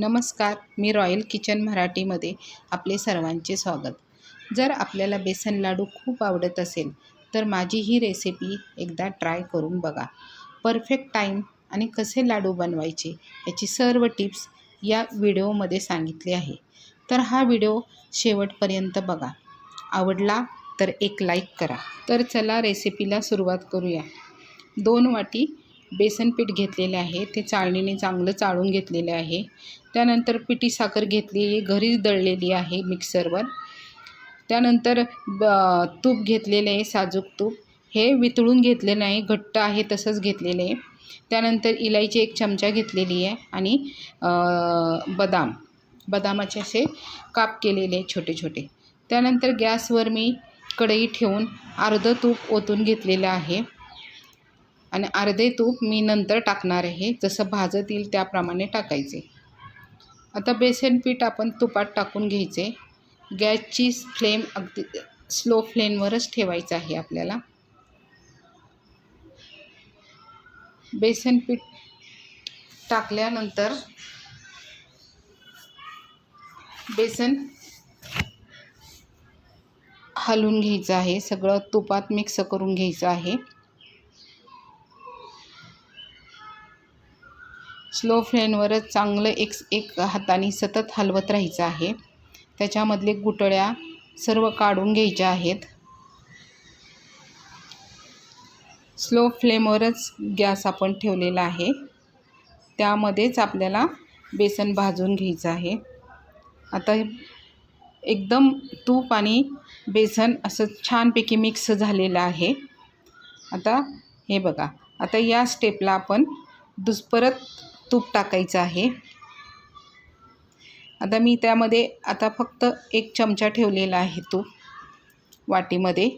नमस्कार मी royal kitchen मराठीमध्ये आपले सर्वांचे स्वागत. जर आपल्याला बेसन लाडू खूप आवडत असेल तर माझी ही रेसिपी एकदा ट्राय करून बघा. परफेक्ट टाईम आणि कसे लाडू बनवायचे याची सर्व टिप्स या व्हिडिओमध्ये सांगितली आहे. तर हा व्हिडिओ शेवटपर्यंत बघा. आवडला तर एक लाईक करा. तर चला रेसिपीला सुरुवात करूया. दोन वाटी बेसन पीठ घेतलेले आहे. ते चाळणीने चांगलं चाळून घेतलेले आहे. त्यानंतर पिठी साखर घेतली घरीच दळलेली आहे मिक्सरवर. त्यानंतर ब तूप घेतलेले आहे साजूक तूप. हे वितळून घेतलेलं आहे घट्ट आहे तसंच घेतलेलं आहे. त्यानंतर इलायची एक चमचा घेतलेली आहे आणि बदाम. बदामाचे असे काप केलेले आहे छोटे छोटे. त्यानंतर गॅसवर मी कढई ठेवून अर्धं तूप ओतून घेतलेलं आहे. आणि अर्धे तूप मी नंतर टाकणार आहे. जसं भाजत येईल त्याप्रमाणे टाकायचे. आता बेसन पीठ आपण तुपात टाकून घ्यायचे. गॅसची फ्लेम अगदी स्लो फ्लेमवरच ठेवायचं आहे आपल्याला. बेसन पीठ टाकल्यानंतर बेसन हलवून घ्यायचं आहे. सगळं तुपात मिक्स करून घ्यायचं आहे. स्लो फ्लेमवरच चांगलं एक एक हाताने सतत हलवत राहायचं आहे. त्याच्यामधले गुटळ्या सर्व काढून घ्यायच्या आहेत. स्लो फ्लेमवरच गॅस आपण ठेवलेला आहे. त्यामध्येच आपल्याला बेसन भाजून घ्यायचं आहे. आता एकदम तूप आणि बेसन असं छानपैकी मिक्स झालेलं आहे. आता हे बघा आता या स्टेपला आपण दुस परत तूप टाकायचं आहे. आता मी त्यामध्ये आता फक्त एक चमचा ठेवलेला आहे तूप वाटीमध्ये.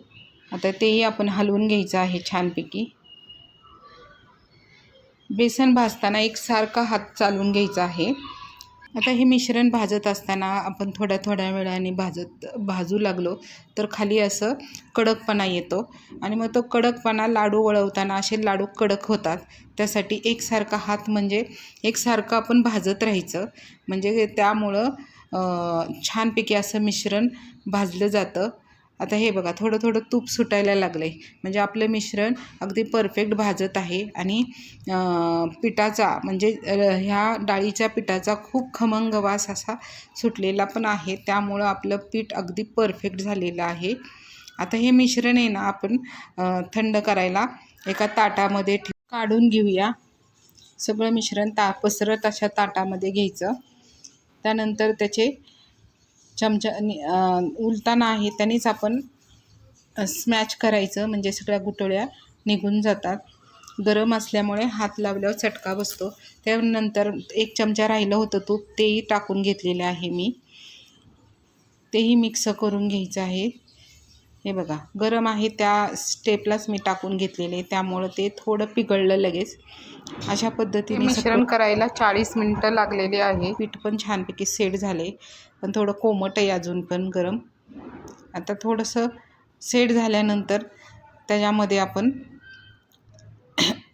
आता तेही आपण हलवून घ्यायचं आहे छानपैकी. बेसन भाजताना एकसारखा हात चालवून घ्यायचा आहे. आता हे मिश्रण भाजत असताना आपण थोड्या थोड्या वेळाने भाजत भाजू लागलो तर खाली असं कडकपणा येतो आणि मग तो कडकपणा लाडू वळवताना असे लाडू कडक होतात. त्यासाठी एकसारखा हात म्हणजे एकसारखं आपण भाजत राहायचं. म्हणजे त्यामुळं छानपैकी असं मिश्रण भाजलं जातं. आता हे बघा थोडं थोडं तूप सुटायला लागलं आहे म्हणजे आपलं मिश्रण अगदी परफेक्ट भाजत आहे आणि पिठाचा म्हणजे ह्या डाळीच्या पिठाचा खूप खमंग वास असा सुटलेला पण आहे. त्यामुळं आपलं पीठ अगदी परफेक्ट झालेलं आहे. आता हे मिश्रण आहे ना आपण थंड करायला एका ताटामध्ये काढून घेऊया. सगळं मिश्रण ता पसरत अशा ताटामध्ये घ्यायचं. त्यानंतर त्याचे चमचा उलताना आहे त्यानेच आपण स्मॅच करायचं. म्हणजे सगळ्या गुटळ्या निघून जातात. गरम असल्यामुळे हात लावल्यावर चटका बसतो. त्यानंतर एक चमचा राहिलं होतं तूप तेही टाकून घेतलेले आहे मी. तेही मिक्स करून घ्यायचं आहे. हे बघा गरम आहे त्या स्टेपलाच मी टाकून घेतलेले त्यामुळं ते थोडं पिघळलं लगेच. अशा पद्धतीने मिश्रण करायला चाळीस मिनटं लागलेले आहे. पीठ पण छानपैकी सेट झाले पण थोडं कोमट आहे अजून पण गरम. आता थोडंसं सेट झाल्यानंतर त्याच्यामध्ये आपण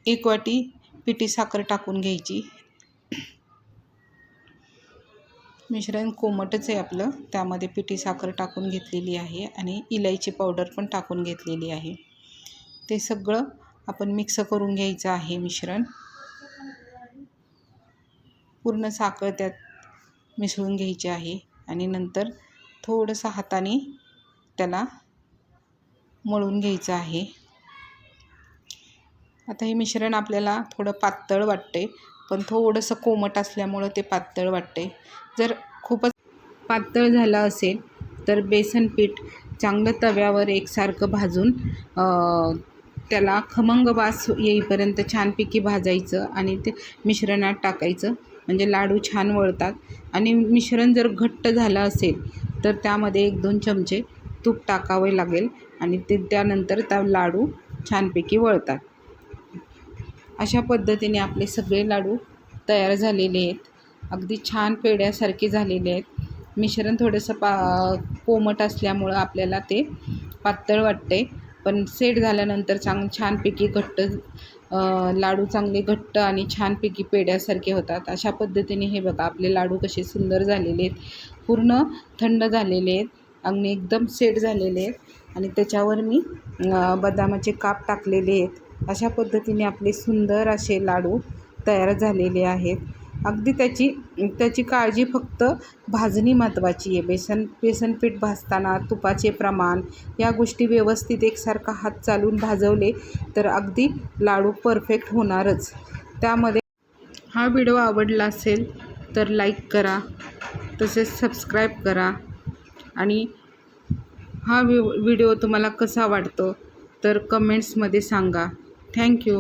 एक वाटी पिठी साखर टाकून घ्यायची. मिश्रण कोमटच आहे आपलं. त्यामध्ये पिठी साखर टाकून घेतलेली आहे आणि इलायची पावडर पण टाकून घेतलेली आहे. ते सगळं आपण मिक्स करून घ्यायचं आहे मिश्रण. पूर्ण साखर त्यात मिसळून घ्यायची आहे आणि नंतर थोडंसं हाताने त्याला मळून घ्यायचं आहे. आता हे मिश्रण आपल्याला थोडं पातळ वाटते पण थोडंसं कोमट असल्यामुळं ते पातळ वाटते जर खूपच पातळ झालं असेल तर बेसन पीठ चांगलं तव्यावर एकसारखं भाजून त्याला खमंग वास येईपर्यंत छानपैकी भाजायचं आणि ते मिश्रणात टाकायचं. म्हणजे लाडू छान वळतात. आणि मिश्रण जर घट्ट झालं असेल तर त्यामध्ये एक दोन चमचे तूप टाकावे लागेल आणि ते त्यानंतर त्या लाडू छानपैकी वळतात. अशा पद्धतीने आपले सगळे लाडू तयार झालेले आहेत. अगदी छान पेड्यासारखे झालेले आहेत. मिश्रण थोडंसं पा कोमट असल्यामुळं आपल्याला ते पातळ वाटते पण सेट झाल्यानंतर चांग छानपैकी घट्ट लाडू चांगले घट्ट आणि छानपैकी पेड्यासारखे होतात. अशा पद्धतीने हे बघा आपले लाडू कसे सुंदर झालेले आहेत. पूर्ण थंड झालेले आहेत. अगदी एकदम सेट झालेले आहेत. आणि त्याच्यावर मी बदामाचे काप टाकलेले आहेत. अशा पद्धतीने आपले सुंदर असे लाडू तयार झालेले आहेत. अगदी त्याची त्याची काळजी फक्त भाजणी महत्त्वाची आहे. बेसन बेसनपीठ भाजताना तुपाचे प्रमाण या गोष्टी व्यवस्थित एकसारखा हात चालून भाजवले तर अगदी लाडू परफेक्ट होणारच. त्यामध्ये हा व्हिडिओ आवडला असेल तर लाईक करा तसेच सबस्क्राईब करा आणि हा व्हिडिओ तुम्हाला कसा वाटतो तर कमेंट्समध्ये सांगा. Thank you